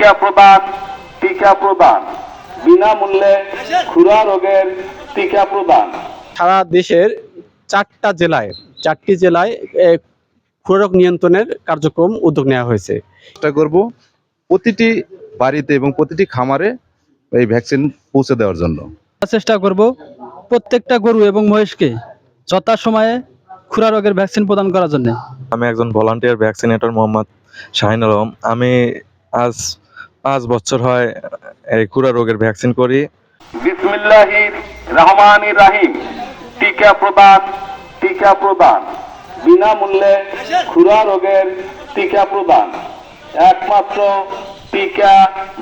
টিকা প্রদান টিকা প্রদান। বিনামূল্যে খুরা রোগের টিকা প্রদান। সারা দেশের চারটা জেলায় চারটি জেলায় ক্ষুরক নিয়ন্ত্রণের কার্যক্রম উদ্যোগ নেওয়া হয়েছে। চেষ্টা করব প্রতিটি বাড়িতে এবং প্রতিটি খামারে এই ভ্যাকসিন পৌঁছে দেওয়ার জন্য। চেষ্টা করব প্রত্যেকটা গরু এবং মহিষকে যথাসময়ে খুরা রোগের ভ্যাকসিন প্রদান করার জন্য। আমি একজন ভলান্টিয়ার ভ্যাকসিনেটর মোহাম্মদ শাহিন আলম আমি আজ পাঁচ বছর হয়, এই খুরা রোগের ভ্যাকসিন করি। বিসমিল্লাহির রহমানির রাহিম। টিকা প্রদান টিকা প্রদান। বিনামূল্যে খুরা রোগের টিকা প্রদান। একমাত্র টিকা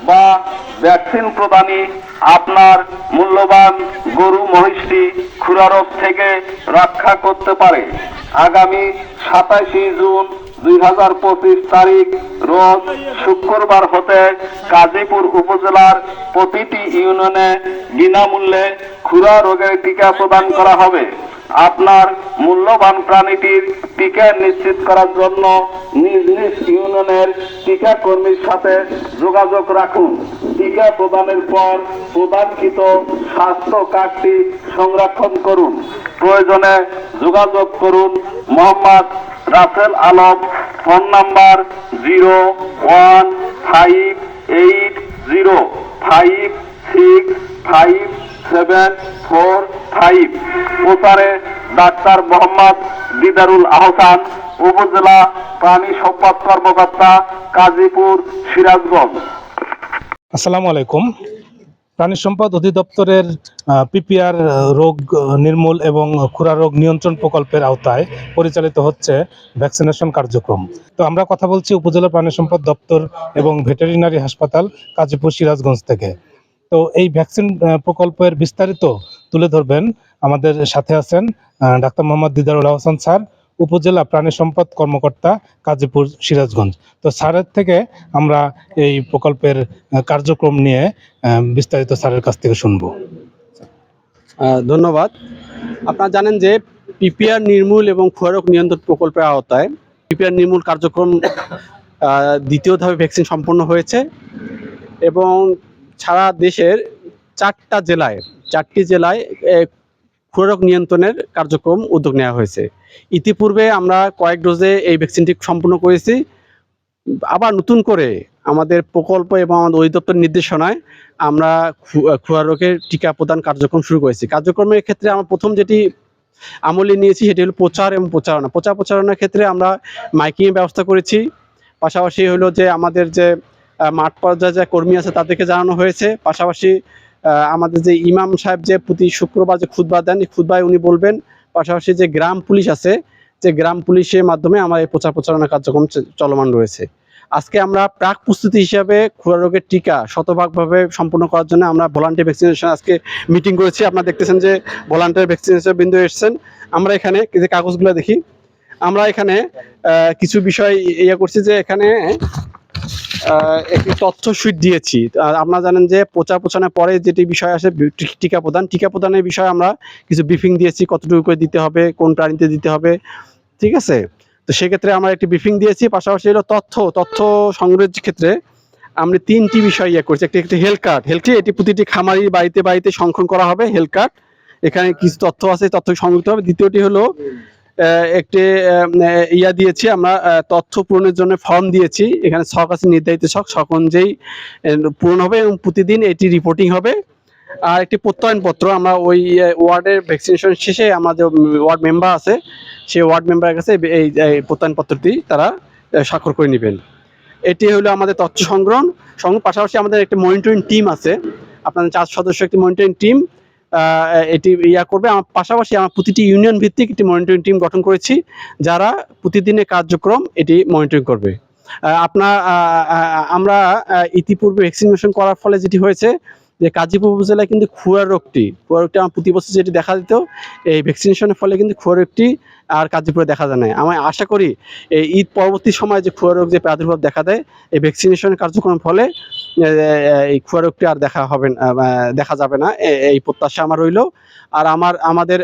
বা ভ্যাকসিন প্রদানই আপনার মূল্যবান গরু, মহিষটি খুরা রোগ থেকে রক্ষা করতে পারে। আগামী সাতাশে জুন দুই হাজার পঁচিশ তারিখ রোজ শুক্রবার হতে গাজীপুর উপজেলার প্রতিটি ইউনিয়নে বিনামূল্যে খুরা রোগের টিকা প্রদান করা হবে। আপনার মূল্যবান প্রাণীটির টিকা নিশ্চিত করার জন্য নিজ নিজ ইউনিয়নের টিকা কর্মীর সাথে যোগাযোগ রাখুন। টিকা প্রদানের পর প্রদানকৃত স্বাস্থ্য কার্ডটি সংরক্ষণ করুন। প্রয়োজনে যোগাযোগ করুন Mohammad Rasel Alam, phone number zero one five eight zero five six five seven four five. প্রচারে ডাক্তার মোহাম্মদ দিদারুল আহসান, উপজেলা প্রাণী সম্পদ কর্মকর্তা কাজীপুর সিরাজগঞ্জ। আসসালামু আলাইকুম। প্রাণী সম্পদ অধিদপ্তরের পিপিআর রোগ নির্মূল এবং খুরা রোগ নিয়ন্ত্রণ প্রকল্পের আওতায় পরিচালিত হচ্ছে ভ্যাকসিনেশন কার্যক্রম। তো আমরা কথা বলছি উপজেলা প্রাণী সম্পদ দপ্তর এবং ভেটেরিনারি হাসপাতাল কাজীপুর সিরাজগঞ্জ থেকে। তো এই ভ্যাকসিন প্রকল্পের বিস্তারিত তুলে ধরবেন আমাদের সাথে আছেন ডাক্তার মোহাম্মদ দিদারুল আহসান স্যার উপজেলা প্রাণী সম্পদ কর্মকর্তা কাজীপুর সিরাজগঞ্জ। তো স্যারের থেকে আমরা এই প্রকল্পের কার্যক্রম নিয়ে বিস্তারিত স্যারের কাছ থেকে শুনব। ধন্যবাদ। আপনারা জানেন যে পিপিআর নির্মূল এবং ক্ষয়রোগ নিয়ন্ত্রণ প্রকল্পের আওতায় পিপিআর নির্মূল কার্যক্রম দ্বিতীয় ধাপে ভ্যাকসিন সম্পন্ন হয়েছে এবং সারা দেশের চারটা জেলায়, চারটি জেলায় এ, নিয়ন্ত্রণের কার্যক্রম উদ্যোগ নেওয়া হয়েছে। ইতিপূর্বে আমরা কয়েক ডোজে এই ভ্যাকসিনটি সম্পূর্ণ করেছি। আবার নতুন করে আমাদের প্রকল্প এবং আমাদের অধিদপ্তর নির্দেশনায় আমরা খু- খুরা রোগের টিকা প্রদান কার্যক্রম শুরু করেছি। কার্যক্রমের ক্ষেত্রে আমরা প্রথম যেটি আমলে নিয়েছি সেটি হলো প্রচার এবং প্রচারণা। প্রচার প্রচারণার ক্ষেত্রে আমরা মাইকিং ব্যবস্থা করেছি। পাশাপাশি হলো যে আমাদের যে মাঠ পর্যায়ে যে কর্মী আছে তাদেরকে জানানো হয়েছে। পাশাপাশি আমাদের যে ইমাম সাহেব যে প্রতি শুক্রবার যে খুদবা দেন, এই উনি বলবেন, পাশাপাশি যে গ্রাম পুলিশ আছে, যে গ্রাম পুলিশের মাধ্যমে আমার এই প্রচার প্রচারণা কার্যক্রম চলমান রয়েছে। আজকে আমরা প্রাক প্রস্তুতি হিসাবে খুরা রোগের টিকা শতভাগভাবে সম্পূর্ণ করার জন্য আমরা ভলান্টিয়ার ভ্যাকসিনেশন আজকে মিটিং করেছি। আপনারা দেখতেছেন যে ভলান্টিয়ার ভ্যাকসিনেশন বিন্দু এসেছেন। আমরা এখানে যে কাগজগুলো দেখি, আমরা এখানে কিছু বিষয় ইয়ে করছি যে এখানে একটি তথ্য সুইট দিয়েছি। আপনারা জানেন যে প্রচার প্রচারের পরে যেটি বিষয় আসে টিকা প্রদান। টিকা প্রদানের বিষয়ে আমরা কিছু ব্রিফিং দিয়েছি, কতটুকু করে দিতে হবে, কোন প্রাণীতে দিতে হবে, ঠিক আছে? তো সেক্ষেত্রে আমরা একটি ব্রিফিং দিয়েছি, পাশাপাশি হলো তথ্য তথ্য সংগ্রহের ক্ষেত্রে আমরা তিনটি বিষয় ইয়ে করছি। একটি একটি হেলথ কার্ড হেলথ এটি প্রতিটি খামারির বাড়িতে বাড়িতে সংরক্ষণ করা হবে হেলথ কার্ড এখানে কিছু তথ্য আছে, তথ্য সংযুক্ত হবে। দ্বিতীয়টি হলো একটি ইয়া দিয়েছি, আমরা তথ্য পূরণের জন্য ফর্ম দিয়েছি। এখানে ছক আছে, নির্ধারিত ছক ছক অনুযায়ী পূরণ হবে এবং প্রতিদিন এটি রিপোর্টিং হবে। আর একটি প্রত্যয়নপত্র, আমরা ওই ওয়ার্ডের ভ্যাকসিনেশন শেষে আমাদের ওয়ার্ড মেম্বার আছে, সেই ওয়ার্ড মেম্বারের কাছে এই প্রত্যয়নপত্রটি তারা স্বাক্ষর করে নেবেন। এটি হলো আমাদের তথ্য সংগ্রহণ সংগ্রহ, পাশাপাশি আমাদের একটি মনিটরিং টিম আছে। আপনাদের চার সদস্য, একটি মনিটরিং টিম এটি ইয়া করবে। আমার পাশাপাশি আমার প্রতিটি ইউনিয়ন ভিত্তিক একটি মনিটরিং টিম গঠন করেছি, যারা প্রতিদিনের কার্যক্রম এটি মনিটরিং করবে। আপনার আমরা ইতিপূর্বে ভ্যাকসিনেশন করার ফলে যেটি হয়েছে যে কাজীপুর উপজেলায় কিন্তু খুয়া রোগটি খুয়া রোগটি আমার প্রতি বছর যেটি দেখা দিত, এই ভ্যাকসিনেশনের ফলে কিন্তু খুয়া রোগটি আর কাজীপুরে দেখা যায় না আমি আশা করি এই ঈদ পরবর্তী সময় যে খুয়া রোগ যে প্রাদুর্ভাব দেখা দেয়, এই ভ্যাকসিনেশন কার্যক্রমের ফলে এই খুয়া রোগটি আর দেখা হবে দেখা যাবে না এই প্রত্যাশা আমার রইল। আর আমার, আমাদের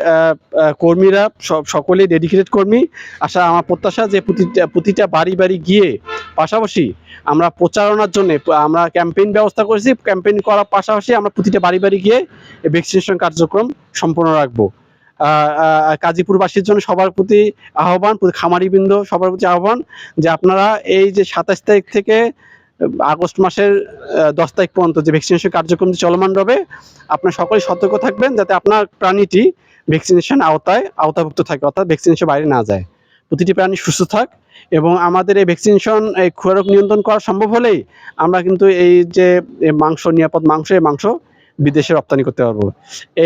কর্মীরা সব সকলেই ডেডিকেটেড কর্মী। আশা, আমার প্রত্যাশা যে প্রতিটা প্রতিটা বাড়ি বাড়ি গিয়ে পাশাপাশি আমরা প্রচারণার জন্য আমরা ক্যাম্পেইন ব্যবস্থা করেছি ক্যাম্পেইন করার পাশাপাশি আমরা প্রতিটা বাড়ি বাড়ি গিয়ে ভ্যাকসিনেশন কার্যক্রম সম্পূর্ণ রাখব। আহ, জন্য সবার প্রতি আহ্বান খামারিবৃন্দ সবার প্রতি আহ্বান যে আপনারা এই যে সাতাশ তারিখ থেকে আগস্ট মাসের দশ তারিখ পর্যন্ত যে ভ্যাকসিনেশন কার্যক্রম চলমান রবে আপনারা সকলেই সতর্ক থাকবেন যাতে আপনার প্রাণীটি ভ্যাকসিনেশন আওতায় আওতাভুক্ত থাকে অর্থাৎ ভ্যাকসিনেশন বাইরে না যায়। প্রতিটি প্রাণী সুস্থ থাক এবং আমাদের এই ভ্যাকসিনেশন এই ক্ষুয়ারোগ নিয়ন্ত্রণ করা সম্ভব হলেই আমরা কিন্তু এই যে মাংস, নিরাপদ মাংস, এই মাংস বিদেশে রপ্তানি করতে পারব।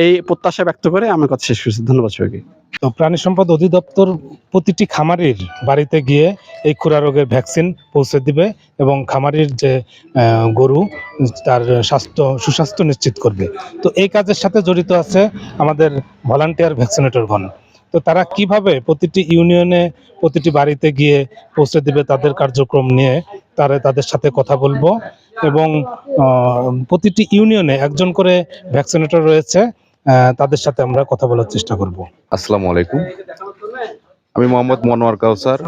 এই প্রত্যাশা ব্যক্ত করে আমার কথা শেষ করছি। ধন্যবাদ সবাইকে। তো প্রাণী সম্পদ অধিদপ্তর প্রতিটি খামারির বাড়িতে গিয়ে এই খুরা রোগের ভ্যাকসিন পৌঁছে দিবে এবং খামারির যে গরু, তার স্বাস্থ্য, সুস্বাস্থ্য নিশ্চিত করবে। তো এই কাজের সাথে জড়িত আছে আমাদের ভলান্টিয়ার ভ্যাকসিনেটরগণ তো তারা কীভাবে প্রতিটি ইউনিয়নে প্রতিটি বাড়িতে গিয়ে পৌঁছে দিবে তাদের কার্যক্রম নিয়ে, তারা তাদের সাথে কথা বলব। এবং প্রতিটি ইউনিয়নে একজন করে ভ্যাকসিনেটর রয়েছে তাদের সাথে আমরা কথা বলার চেষ্টা করব। আসসালামু আলাইকুম। আমি মোহাম্মদ মনোয়ার কাউসার।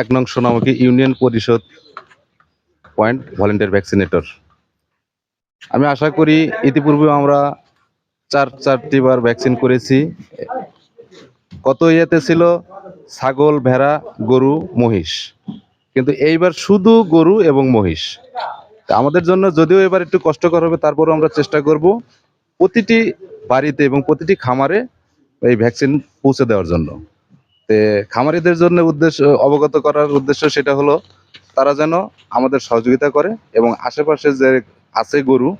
এক নং Sonamukhi union parishad point volunteer vaccinator আমি আশা করি ইতিপূর্বে আমরা চার, চারটি বার ভ্যাকসিন করেছি। কত ইয়েতে ছিল? ছাগল, ভেড়া, গরু, মহিষ। কিন্তু এইবার শুধু গরু এবং মহিষ। আমাদের জন্য যদিও এবার একটু কষ্টকর হবে, তারপরও আমরা চেষ্টা করব প্রতিটি বাড়িতে এবং প্রতিটি খামারে এই ভ্যাকসিন পৌঁছে দেওয়ার জন্য। তে খামারিদের জন্য উদ্দেশ্য, অবগত করার উদ্দেশ্য সেটা হলো, তারা যেন আমাদের সহযোগিতা করে এবং আশেপাশে যে আছে গরু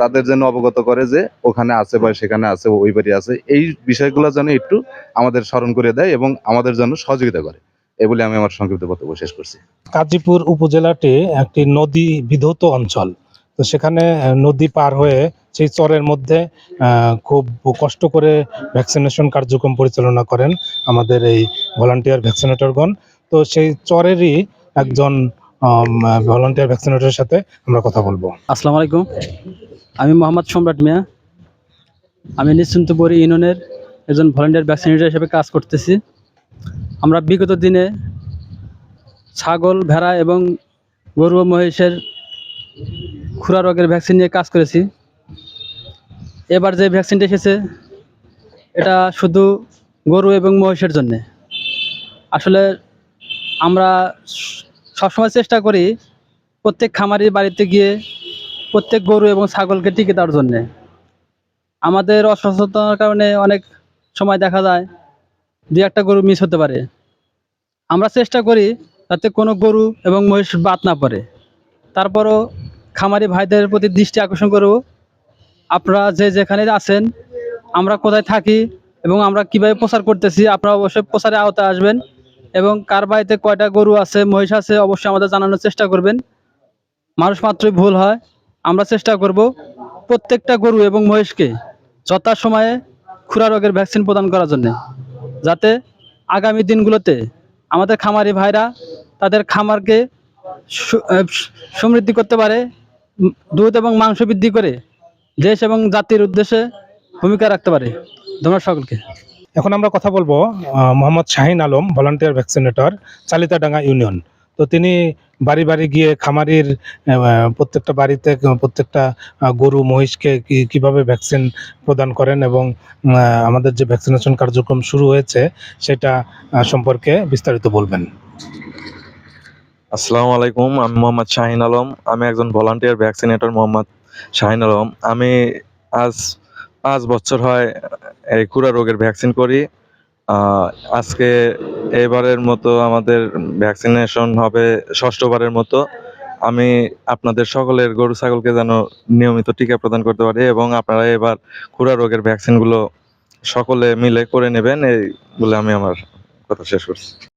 তাদের যেন অবগত করে যে ওখানে আছে বা সেখানে আছে ওই বাড়ি আছে। এই বিষয়গুলো যেন একটু আমাদের স্মরণ করে দেয় এবং আমাদের জন্য সহযোগিতা করে। এই বলে আমি আমার সংক্ষিপ্ত বক্তব্য শেষ করছি। কাজীপুর উপজেলাটি একটি নদী বিধৌত অঞ্চল। তো সেখানে নদী পার হয়ে সেই চরের মধ্যে আহ, খুব কষ্ট করে ভ্যাকসিনেশন কার্যক্রম পরিচালনা করেন আমাদের এই ভলান্টিয়ার ভ্যাকসিনেটরগণ। তো সেই চরেরই একজন ভলান্টিয়ার ভ্যাকসিনেটরের সাথে আমরা কথা বলব। আসসালামু আলাইকুম। আমি মোহাম্মদ সম্রাট মিয়া। আমি নিশ্চিন্তপুর ইউনিয়নের একজন ভলেন্টিয়ার ভ্যাকসিনেটর হিসেবে কাজ করতেছি। আমরা বিগত দিনে ছাগল, ভেড়া এবং গরু ও মহিষের খুরা রোগের ভ্যাকসিন নিয়ে কাজ করেছি। এবার যে ভ্যাকসিনটা এসেছে, এটা শুধু গরু এবং মহিষের জন্যে। আসলে আমরা সবসময় চেষ্টা করি প্রত্যেক খামারির বাড়িতে গিয়ে প্রত্যেক গরু এবং ছাগলকে টিকে দেওয়ার জন্যে। আমাদের অসচেতনার কারণে অনেক সময় দেখা যায় দু একটা গরু মিস হতে পারে। আমরা চেষ্টা করি যাতে কোনো গরু এবং মহিষ বাদ না পড়ে। তারপরও খামারি ভাইদের প্রতি দৃষ্টি আকর্ষণ করব আপনারা যে যেখানে আছেন, আমরা কোথায় থাকি এবং আমরা কীভাবে প্রচার করতেছি, আপনারা অবশ্যই প্রচারে আওতায় আসবেন এবং কার বাড়িতে কয়টা গরু আছে, মহিষ আছে, অবশ্যই আমাদের জানানোর চেষ্টা করবেন। মানুষ মাত্রই ভুল হয়। আমরা চেষ্টা করব প্রত্যেকটা গরু এবং মহিষকে যথাসময়ে খুরা রোগের ভ্যাকসিন প্রদান করার জন্য, যাতে আগামী দিনগুলোতে আমাদের খামারি ভাইরা তাদের খামারকে সমৃদ্ধি করতে পারে, দুধ এবং মাংস বৃদ্ধি করে দেশ এবং জাতির উদ্দেশ্যে ভূমিকা রাখতে পারে। ধন্যবাদ সকলকে। এখন আমরা কথা বলব Mohammad Shahin Alam, volunteer vaccinator, Chalitadanga union. তো তিনি বাড়ি বাড়ি গিয়ে খামারির প্রত্যেকটা বাড়িতে, প্রত্যেকটা গরু, মহিষকে কীভাবে ভ্যাকসিন প্রদান করেন এবং আমাদের যে ভ্যাকসিনেশন কার্যক্রম শুরু হয়েছে সেটা সম্পর্কে বিস্তারিত বলবেন। আসসালামু আলাইকুম, আমি মোহাম্মদ শাহিন আলম। আমি একজন ভলান্টিয়ার ভ্যাকসিনেটর মোহাম্মদ শাহিন আলম। আমি আজ পাঁচ বছর হয় এই কুড়া রোগের ভ্যাকসিন করি। আজকে এবারের মতো আমাদের ভ্যাকসিনেশন হবে ষষ্ঠবারের মতো। আমি আপনাদের সকলের গরু, ছাগলকে যেন নিয়মিত টিকা প্রদান করতে পারি এবং আপনারা এবার খুড়া রোগের ভ্যাকসিনগুলো সকলে মিলে করে নেবেন এই বলে আমি আমার কথা শেষ করছি।